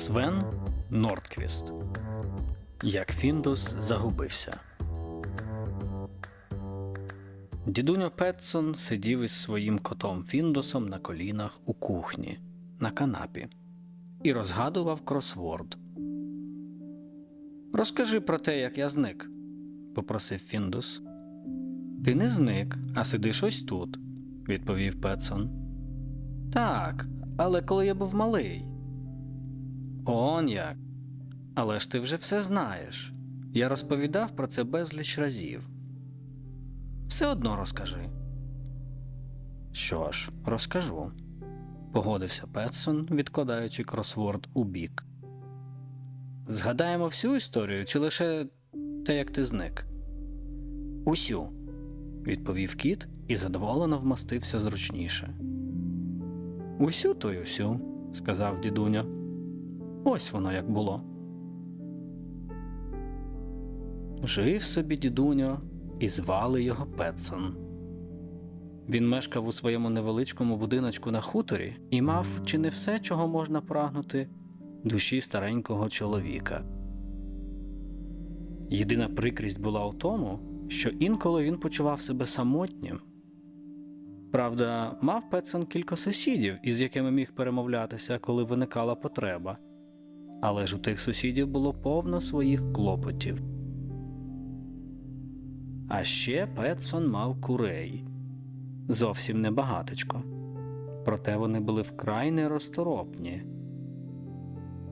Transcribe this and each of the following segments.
Свен Нордквіст. Як Фіндус загубився. Дідуньо Петсон сидів із своїм котом Фіндусом на колінах у кухні на канапі і розгадував кросворд. Розкажи про те, як я зник, попросив Фіндус. Ти не зник, а сидиш ось тут, відповів Петсон. Так, але коли я був малий. Он як. Але ж ти вже все знаєш. Я розповідав про це безліч разів. Все одно розкажи. Що ж, розкажу, погодився Петсон, відкладаючи кросворд у бік. Згадаємо всю історію чи лише те, як ти зник? Усю, відповів кіт і задоволено вмостився зручніше. Усю то й усю, сказав дідуня. Ось воно як було. Жив собі дідуньо, і звали його Петсон. Він мешкав у своєму невеличкому будиночку на хуторі і мав чи не все, чого можна прагнути душі старенького чоловіка. Єдина прикрість була в тому, що інколи він почував себе самотнім. Правда, мав Петсон кілька сусідів, із якими міг перемовлятися, коли виникала потреба, але ж у тих сусідів було повно своїх клопотів. А ще Петсон мав курей зовсім небагатечко. Проте вони були вкрай неросторопні.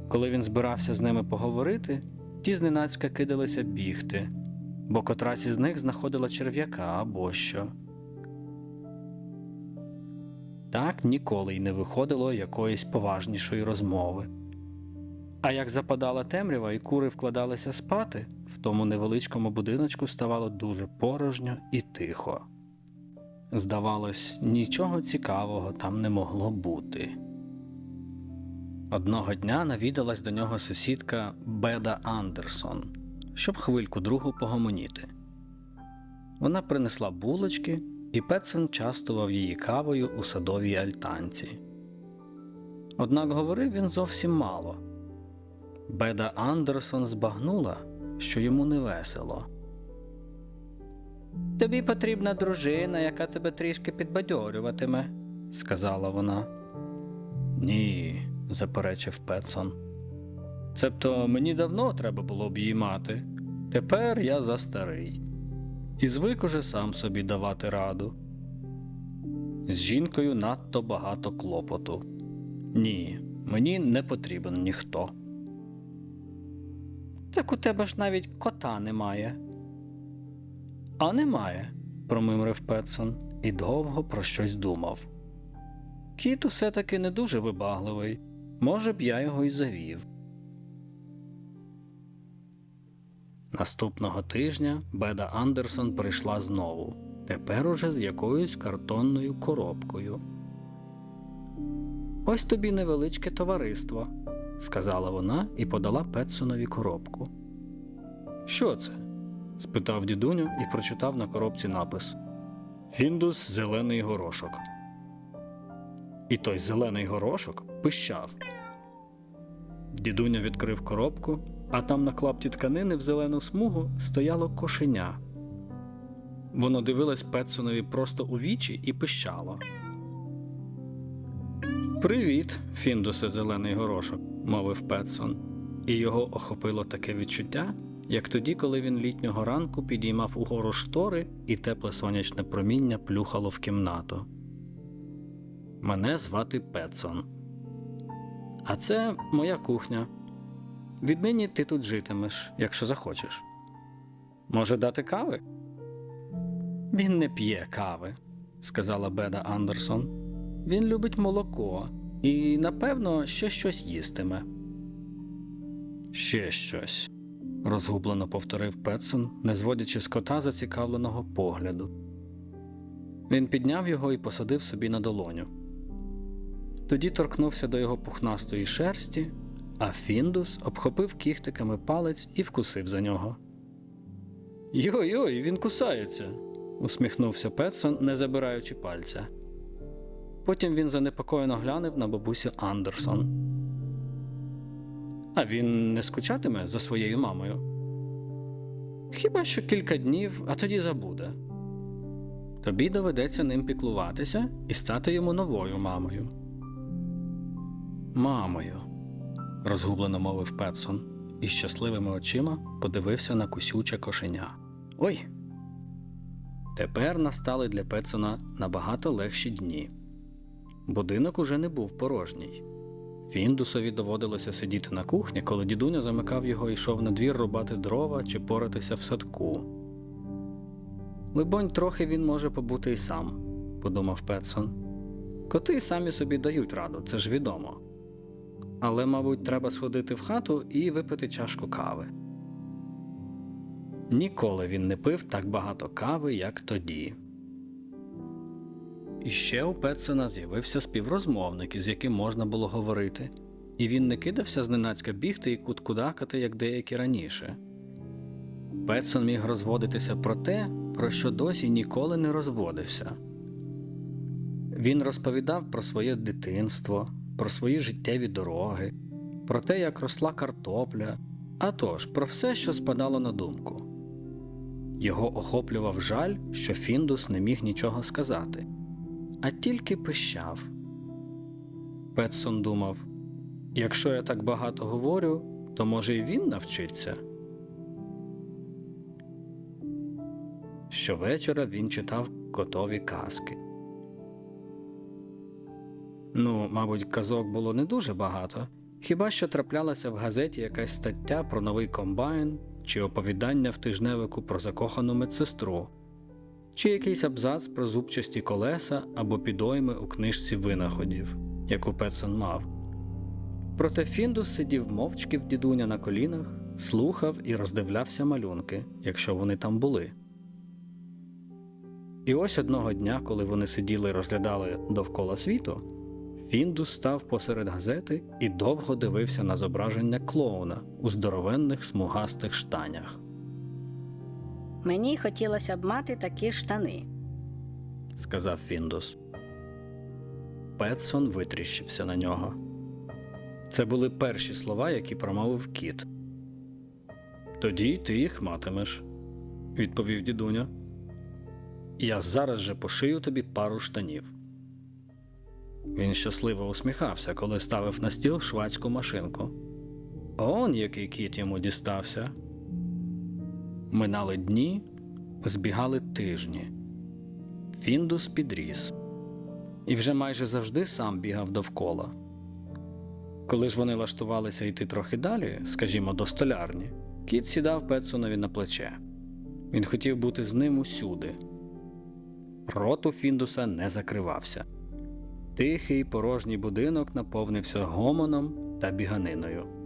Коли він збирався з ними поговорити, ті зненацька кидалися бігти, бо котрась із них знаходила черв'яка або що. Так ніколи й не виходило якоїсь поважнішої розмови. А як западала темрява і кури вкладалися спати, в тому невеличкому будиночку ставало дуже порожньо і тихо. Здавалось, нічого цікавого там не могло бути. Одного дня навідалась до нього сусідка Беда Андерсон, щоб хвильку другу погомоніти. Вона принесла булочки, і Петсен частував її кавою у садовій альтанці. Однак говорив він зовсім мало. Беда Андерсон збагнула, що йому не весело. Тобі потрібна дружина, яка тебе трішки підбадьорюватиме, сказала вона. Ні, заперечив Петсон. Цебто мені давно треба було б її мати. Тепер я застарий. І звик уже сам собі давати раду. З жінкою надто багато клопоту. Ні, мені не потрібен ніхто. Так у тебе ж навіть кота немає. А немає, промимрив Петсон і довго про щось думав. Кіт усе таки не дуже вибагливий. Може б я його й завів. Наступного тижня Беда Андерсон прийшла знову, тепер уже з якоюсь картонною коробкою. Ось тобі невеличке товариство, сказала вона і подала Петсонові коробку. Що це? спитав дідуню і прочитав на коробці напис Фіндус зелений горошок. І той зелений горошок пищав. Дідуня відкрив коробку, а там на клапті тканини в зелену смугу стояло кошеня. Воно дивилось Петсонові просто у вічі і пищало. Привіт, Фіндусе зелений горошок, мовив Петсон, і його охопило таке відчуття, як тоді, коли він літнього ранку підіймав угору штори і тепле сонячне проміння плюхало в кімнату. Мене звати Петсон. А це моя кухня. Віднині ти тут житимеш, якщо захочеш. Може, дати кави? Він не п'є кави, сказала Беда Андерсон. Він любить молоко і, напевно, ще щось їстиме. Ще щось, розгублено повторив Петсон, не зводячи з кота зацікавленого погляду. Він підняв його і посадив собі на долоню. Тоді торкнувся до його пухнастої шерсті, а Фіндус обхопив кіхтиками палець і вкусив за нього. Йой-йой, він кусається, усміхнувся Петсон, не забираючи пальця. Потім він занепокоєно глянув на бабусю Андерсон. А він не скучатиме за своєю мамою? Хіба що кілька днів, а тоді забуде. Тобі доведеться ним піклуватися і стати йому новою мамою. Мамою, розгублено мовив Петсон і щасливими очима подивився на кусюче кошеня. Ой. Тепер настали для Петсона набагато легші дні. Будинок уже не був порожній. Фіндусові доводилося сидіти на кухні, коли дідуня замикав його і йшов на двір рубати дрова чи поратися в садку. Либонь, трохи він може побути і сам, подумав Петсон. Коти самі собі дають раду, це ж відомо. Але, мабуть, треба сходити в хату і випити чашку кави. Ніколи він не пив так багато кави, як тоді. І ще у Петсона з'явився співрозмовник, із яким можна було говорити, і він не кидався зненацька бігти і куткудакати, як деякі раніше. Петсон міг розводитися про те, про що досі ніколи не розводився. Він розповідав про своє дитинство, про свої життєві дороги, про те, як росла картопля, а тож про все, що спадало на думку. Його охоплював жаль, що Фіндус не міг нічого сказати, а тільки пищав. Петсон думав: якщо я так багато говорю, то може й він навчиться. Щовечора він читав котові казки. Ну, мабуть, казок було не дуже багато, хіба що траплялася в газеті якась стаття про новий комбайн чи оповідання в тижневику про закохану медсестру, чи якийсь абзац про зубчасті колеса або підойми у книжці винаходів, яку Петсон мав. Проте Фіндус сидів мовчки в дідуня на колінах, слухав і роздивлявся малюнки, якщо вони там були. І ось одного дня, коли вони сиділи і розглядали довкола світу, Фіндус став посеред газети і довго дивився на зображення клоуна у здоровенних смугастих штанях. Мені хотілося б мати такі штани. сказав Фіндус. Петсон витріщився на нього. Це були перші слова, які промовив кіт. Тоді й ти їх матимеш, відповів дідуня. Я зараз же пошию тобі пару штанів. Він щасливо усміхався, коли ставив на стіл швадську машинку. Он який кіт йому дістався. Минали дні, збігали тижні. Фіндус підріс і вже майже завжди сам бігав довкола. Коли ж вони лаштувалися йти трохи далі, скажімо, до столярні, кіт сідав Петсонові на плече. Він хотів бути з ним усюди. Рот у Фіндуса не закривався. Тихий порожній будинок наповнився гомоном та біганиною.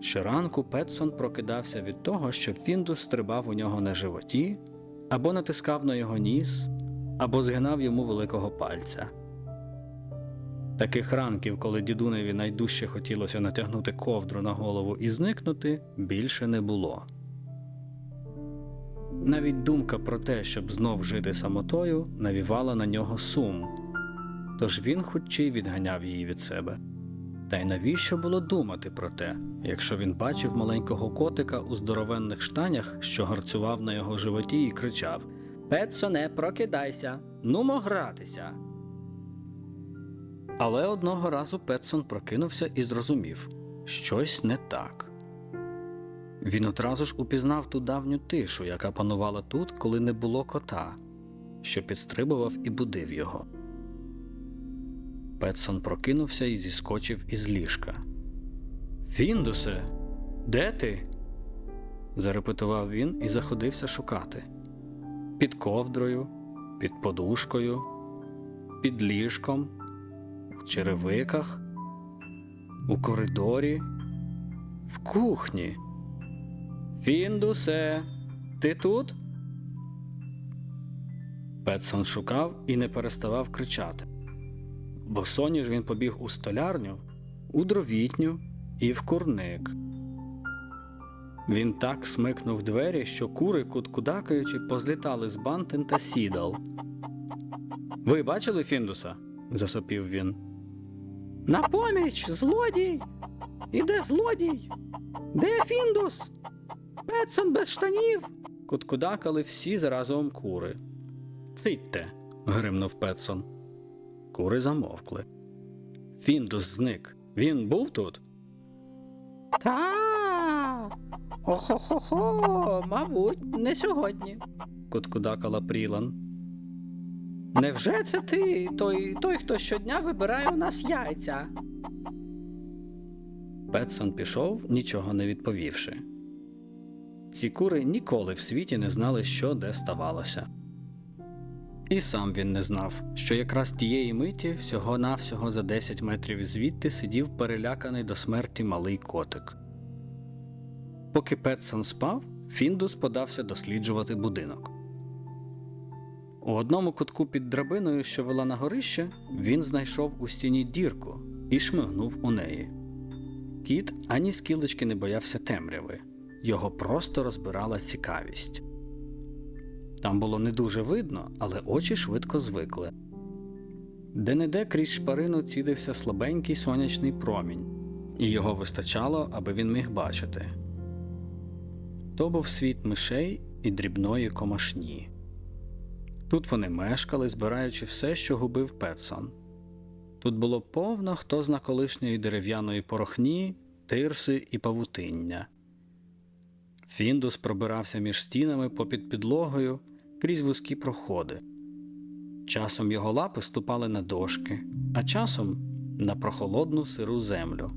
Щоранку Петсон прокидався від того, що Фіндус стрибав у нього на животі, або натискав на його ніс, або згинав йому великого пальця. Таких ранків, коли дідуневі найдужче хотілося натягнути ковдру на голову і зникнути, більше не було. Навіть думка про те, щоб знов жити самотою, навівала на нього сум, тож він хутчий відганяв її від себе. Та й навіщо було думати про те, якщо він бачив маленького котика у здоровенних штанях, що гарцював на його животі і кричав Петсоне, прокидайся, нумо гратися. Але одного разу Петсон прокинувся і зрозумів щось не так. Він одразу ж упізнав ту давню тишу, яка панувала тут, коли не було кота, що підстрибував і будив його. Петсон прокинувся і зіскочив із ліжка. Фіндусе, де ти? зарепетував він і заходився шукати. Під ковдрою, під подушкою, під ліжком, у черевиках, у коридорі, в кухні. Фіндусе, ти тут? Петсон шукав і не переставав кричати. Бо соніж він побіг у столярню, у дровітню і в курник. Він так смикнув двері, що кури, куткудакаючи, позлітали з бантин та сідал. Ви бачили Фіндуса? засопів він. На поміч, злодій. Іде злодій? Де Фіндус? Петсон без штанів. Куткудакали всі заразом кури. Цитьте, гримнув Петсон. Кури замовкли. Фіндус зник. Він був тут? Та. Охо-хо-хо, мабуть, не сьогодні, куткудакала Прілан. Невже це ти, той, той, хто щодня вибирає у нас яйця? Петсон пішов, нічого не відповівши. Ці кури ніколи в світі не знали, що де ставалося. І сам він не знав, що якраз тієї миті, всього-навсього за 10 метрів звідти сидів переляканий до смерті малий котик. Поки Петсон спав, Фіндус подався досліджувати будинок. У одному кутку під драбиною, що вела на горище, він знайшов у стіні дірку і шмигнув у неї. Кіт ані скілечки не боявся темряви, його просто розбирала цікавість. Там було не дуже видно, але очі швидко звикли. Де-не-де крізь шпарину цідився слабенький сонячний промінь, і його вистачало, аби він міг бачити. То був світ мишей і дрібної комашні. Тут вони мешкали, збираючи все, що губив Петсон. Тут було повно хто зна колишньої дерев'яної порохні, тирси і павутиння. Фіндус пробирався між стінами попід підлогою крізь вузькі проходи. Часом його лапи ступали на дошки, а часом на прохолодну сиру землю.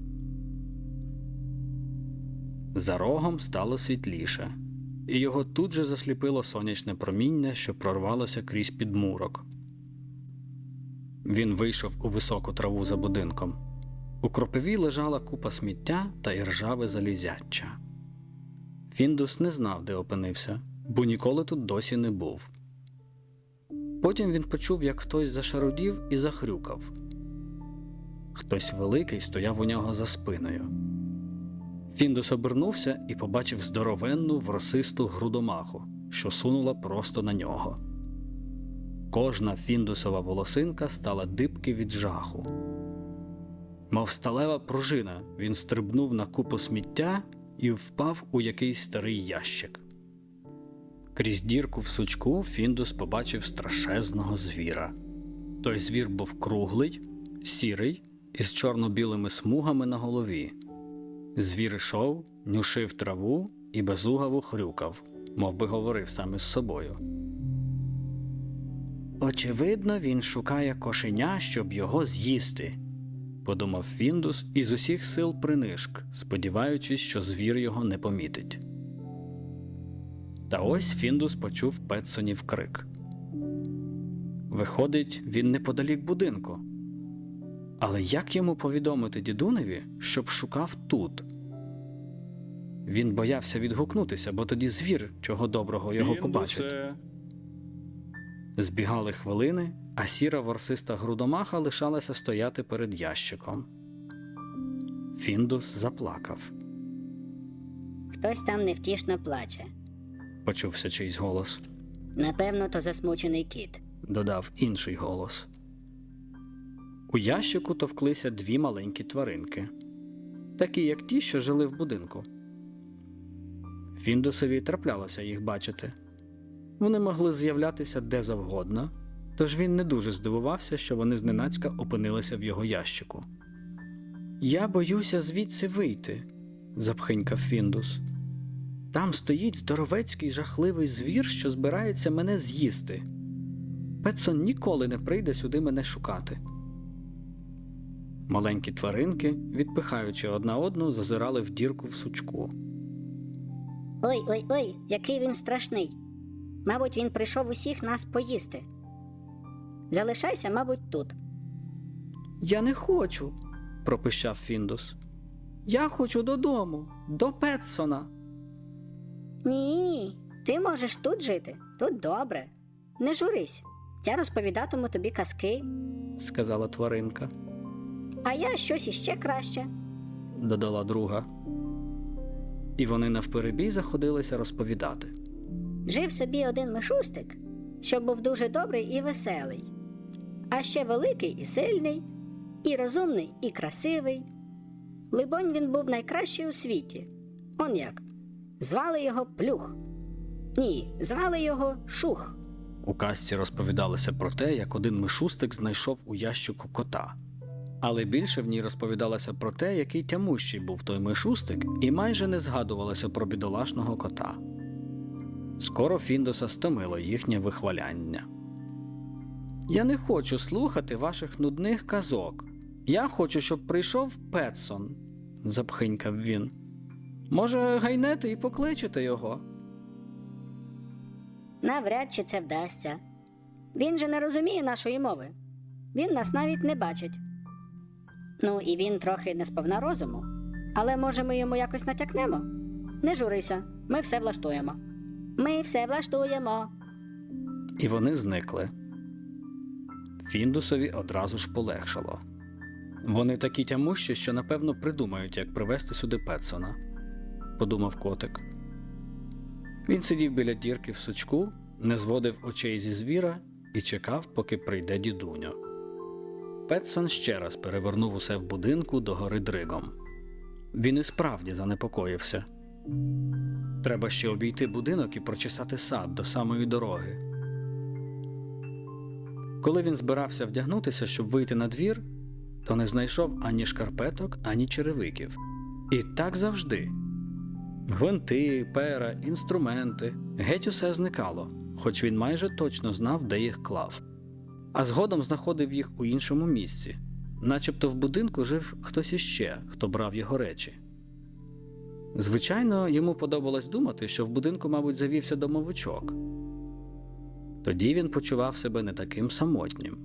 За рогом стало світліше, і його тут же засліпило сонячне проміння, що прорвалося крізь підмурок. Він вийшов у високу траву за будинком. У кропиві лежала купа сміття та іржаве залізяча. Фіндус не знав, де опинився, бо ніколи тут досі не був. Потім він почув, як хтось зашарудів і захрюкав. Хтось великий стояв у нього за спиною. Фіндус обернувся і побачив здоровенну вросисту грудомаху, що сунула просто на нього. Кожна фіндусова волосинка стала дибки від жаху. Мов сталева пружина, він стрибнув на купу сміття і впав у якийсь старий ящик. Крізь дірку в сучку Фіндус побачив страшезного звіра. Той звір був круглий, сірий, із чорно-білими смугами на голові. Звір ішов, нюшив траву і безугаво хрюкав, мов би говорив саме з собою. Очевидно, він шукає кошеня, щоб його з'їсти, подумав Фіндус і з усіх сил принишк, сподіваючись, що звір його не помітить. Та ось Фіндус почув Петсонів крик. Виходить, він неподалік будинку. Але як йому повідомити дідуневі, щоб шукав тут? Він боявся відгукнутися, бо тоді звір, чого доброго його побачить. Збігали хвилини, а сіра ворсиста грудомаха лишалася стояти перед ящиком. Фіндус заплакав. Хтось там невтішно плаче. Почувся чийсь голос. Напевно, то засмучений кіт. Додав інший голос. У ящику товклися дві маленькі тваринки, такі, як ті, що жили в будинку. Фіндусові траплялося їх бачити. Вони могли з'являтися де завгодно, тож він не дуже здивувався, що вони зненацька опинилися в його ящику. Я боюся звідси вийти, запхинькав Фіндус. Там стоїть здоровецький жахливий звір, що збирається мене з'їсти. Петсон ніколи не прийде сюди мене шукати. Маленькі тваринки, відпихаючи одна одну, зазирали в дірку в сучку. Ой, ой, ой, який він страшний. Мабуть, він прийшов усіх нас поїсти. Залишайся, мабуть, тут. Я не хочу, пропищав Фіндус. Я хочу додому, до Петсона. Ні, ти можеш тут жити, тут добре. Не журись. Я розповідатиму тобі казки, сказала тваринка, а я щось іще краще. додала друга. І вони навперебій заходилися розповідати. Жив собі один мишустик, що був дуже добрий і веселий, а ще великий і сильний, і розумний, і красивий. Либонь, він був найкращий у світі. Он як. Звали його Плюх. Ні, звали його Шух. У казці розповідалося про те, як один мишустик знайшов у ящику кота. Але більше в ній розповідалося про те, який тямущий був той мишустик, і майже не згадувалося про бідолашного кота. Скоро Фіндоса стомило їхнє вихваляння. Я не хочу слухати ваших нудних казок. Я хочу, щоб прийшов Петсон, запхинькав він. Може, гайнете і покличете його? Навряд чи це вдасться. Він же не розуміє нашої мови. Він нас навіть не бачить. Ну, і він трохи не сповна розуму. Але може ми йому якось натякнемо? Не журися, ми все влаштуємо. Ми все влаштуємо. І вони зникли. Фіндусові одразу ж полегшало. Вони такі тямущі, що напевно придумають, як привезти сюди Петсона, подумав котик. Він сидів біля дірки в сучку, не зводив очей зі звіра і чекав, поки прийде дідуньо. Петсон ще раз перевернув усе в будинку до гори дригом. Він і справді занепокоївся. Треба ще обійти будинок і прочесати сад до самої дороги. Коли він збирався вдягнутися, щоб вийти на двір, то не знайшов ані шкарпеток, ані черевиків. І так завжди. Гвинти, пера, інструменти геть усе зникало, хоч він майже точно знав, де їх клав. А згодом знаходив їх у іншому місці, начебто в будинку жив хтось іще, хто брав його речі. Звичайно, йому подобалось думати, що в будинку, мабуть, завівся домовичок. Тоді він почував себе не таким самотнім.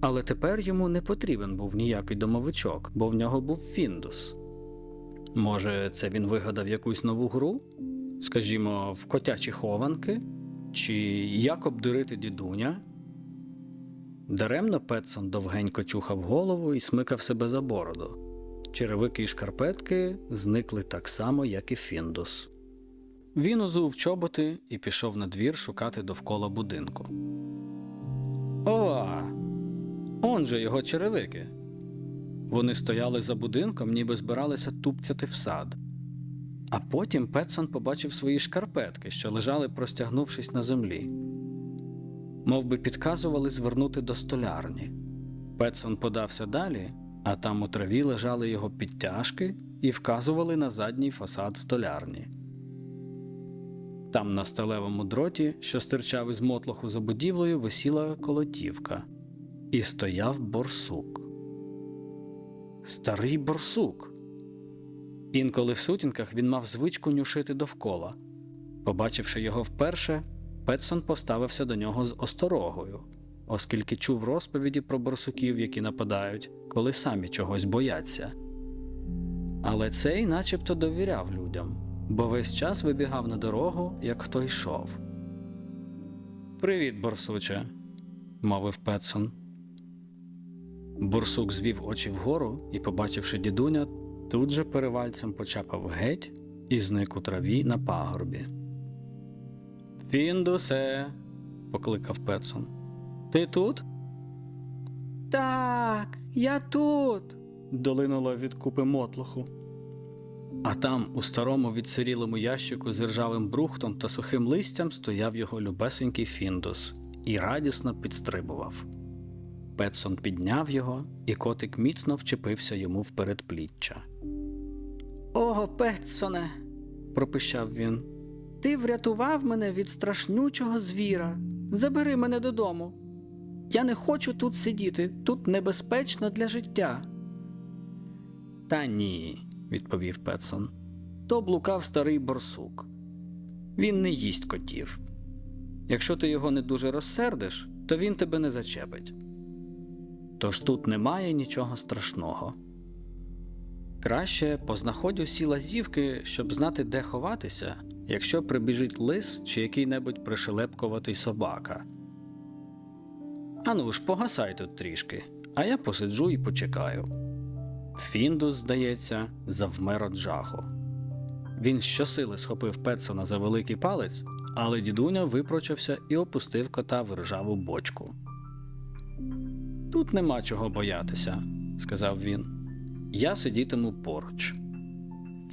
Але тепер йому не потрібен був ніякий домовичок, бо в нього був Фіндус. Може, це він вигадав якусь нову гру? Скажімо, в котячі хованки? Чи як обдурити дідуня? Даремно Петсон довгенько чухав голову і смикав себе за бороду. Черевики і шкарпетки зникли так само, як і Фіндус. Він узув чоботи і пішов на двір шукати довкола будинку. Ова! Он же його черевики. Вони стояли за будинком, ніби збиралися тупцяти в сад. А потім Петсон побачив свої шкарпетки, що лежали, простягнувшись на землі. Мов би підказували звернути до столярні. Петсон подався далі, а там у траві лежали його підтяжки і вказували на задній фасад столярні. Там на сталевому дроті, що стирчав із мотлоху за будівлею, висіла колотівка, і стояв борсук. Старий борсук. Інколи в сутінках він мав звичку нюшити довкола. Побачивши його вперше, Петсон поставився до нього з осторогою, оскільки чув розповіді про борсуків, які нападають, коли самі чогось бояться. Але цей начебто довіряв людям, бо весь час вибігав на дорогу, як хто йшов. Привіт, борсуче, мовив Петсон. Бурсук звів очі вгору і, побачивши дідуня, тут же перевальцем почапав геть і зник у траві на пагорбі. Фіндусе, покликав Петсон. Ти тут? Так, я тут. долинуло від купи мотлоху. А там, у старому відсирілому ящику з ржавим брухтом та сухим листям, стояв його любесенький Фіндус і радісно підстрибував. Петсон підняв його, і котик міцно вчепився йому в передпліччя. Ого, Петсоне, пропищав він. Ти врятував мене від страшнючого звіра. Забери мене додому. Я не хочу тут сидіти, тут небезпечно для життя. Та ні, відповів Петсон. То блукав старий борсук. Він не їсть котів. Якщо ти його не дуже розсердиш, то він тебе не зачепить. Тож тут немає нічого страшного. Краще познаходь усі лазівки, щоб знати, де ховатися, якщо прибіжить лис чи який-небудь пришелепкуватий собака. Ану ж, погасай тут трішки, а я посиджу і почекаю. Фіндус, здається, завмер від жаху. Він щосили схопив Петсона за великий палець, але дідуня випрочався і опустив кота в ржаву бочку. Тут нема чого боятися, сказав він. я сидітиму поруч.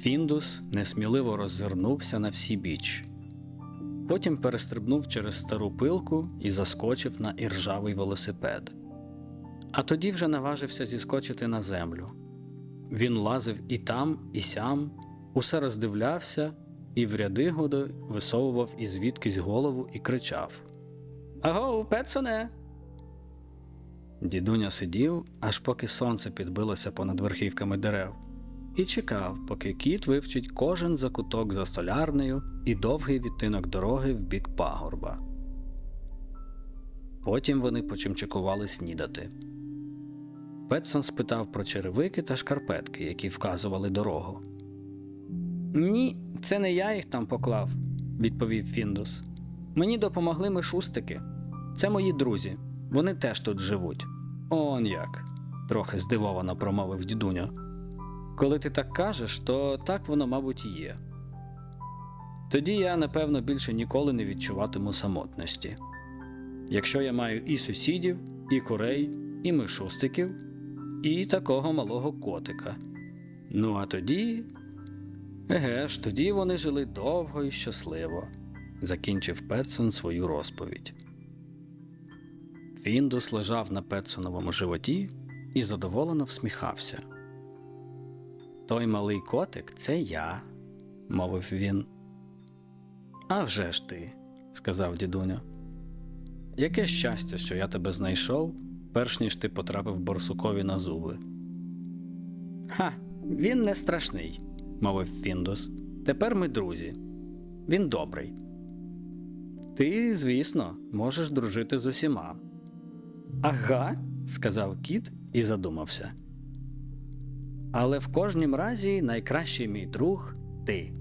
Фіндус несміливо роззирнувся на всі біч. Потім перестрибнув через стару пилку і заскочив на іржавий велосипед. А тоді вже наважився зіскочити на землю. Він лазив і там, і сям, усе роздивлявся і в ряди годи висовував із звідкись голову і кричав: Аго, Петсоне! Дідуня сидів, аж поки сонце підбилося понад верхівками дерев, і чекав, поки кіт вивчить кожен закуток за столярнею і довгий відтинок дороги в бік пагорба. Потім вони почимчикували снідати. Петсон спитав про черевики та шкарпетки, які вказували дорогу. Ні, це не я їх там поклав, відповів Фіндус. Мені допомогли мишустики. Це мої друзі. Вони теж тут живуть. Он як, трохи здивовано промовив дідуня. Коли ти так кажеш, то так воно, мабуть, і є. Тоді я, напевно, більше ніколи не відчуватиму самотності. Якщо я маю і сусідів, і курей, і мишустиків, і такого малого котика. Ну а тоді. Еге ж, тоді вони жили довго і щасливо, закінчив Петсон свою розповідь. Фіндус лежав на Петсоновому животі і задоволено всміхався. Той малий котик це я, мовив він. «А вже ж ти, сказав дідуня. Яке щастя, що я тебе знайшов, перш ніж ти потрапив борсукові на зуби. Ха, він не страшний, мовив Фіндус. Тепер ми друзі. Він добрий. Ти, звісно, можеш дружити з усіма. Ага, сказав кіт і задумався. Але в кожнім разі найкращий мій друг ти.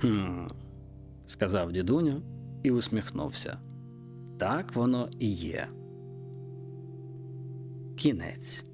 Хм, сказав дідуня і усміхнувся. Так воно і є. Кінець.